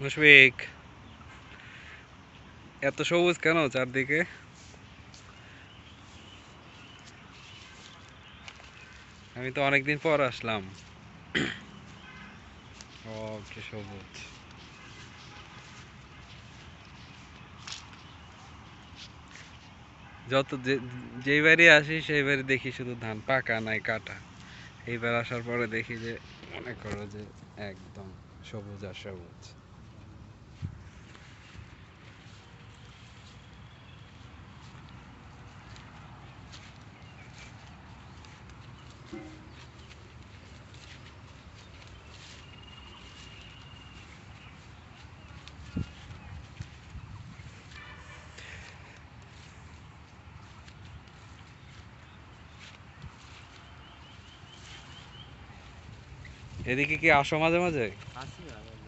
মুশফিক, এত সবুজ কেন চারদিকে? আমি তো অনেকদিন পর আসলাম। সবুজ। যত যেই বাড়ি আসি, সেই বাড়ি দেখি শুধু ধান পাকা নাই কাটা। এইবার আসার পরে দেখি যে, মনে করো যে, একদম সবুজ আর সবুজ। এদিকে কি আসো মাঝে মাঝে?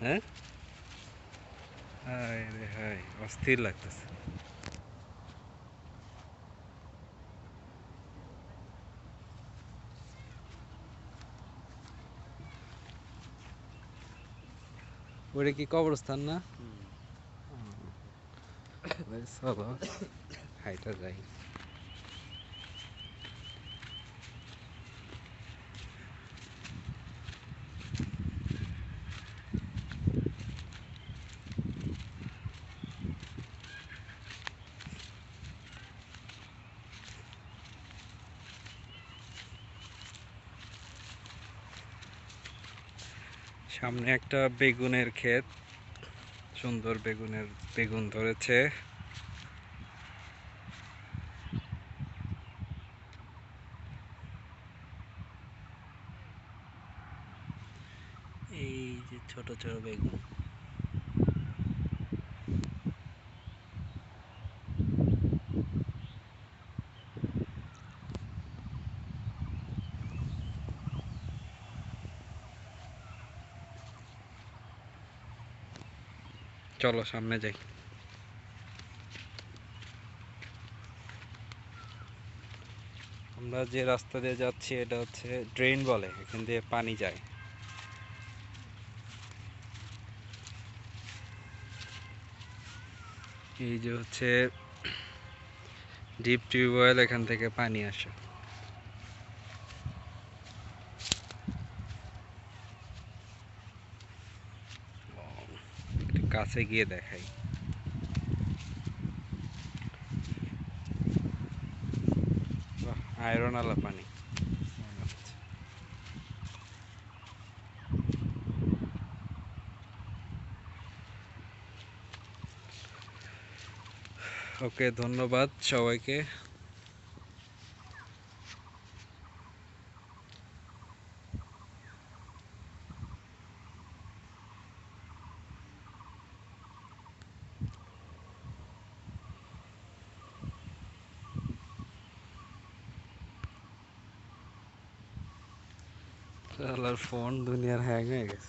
হ্যাঁ? হায় অস্থির লাগতেছে। ওটা কি কবরস্থান না। চলো হাইটা যাই সামনে একটা বেগুনের ক্ষেত। সুন্দর বেগুনের বেগুন ধরেছে। এই যে ছোট ছোট বেগুন। চলো সামনে যাই। আমরা যে রাস্তা দিয়ে যাচ্ছি, এটা হচ্ছে ড্রেন বলে, এখান দিয়ে পানি যায়। এই যে হচ্ছে ডিপ টিউবওয়েল এখান থেকে পানি আসে ও, একটু কাছে গিয়ে দেখাই। আয়রন আলা পানি। ওকে ধন্যবাদ সবাইকে। শালার ফোন দুনিয়ার হ্যাং হয়ে গেছে।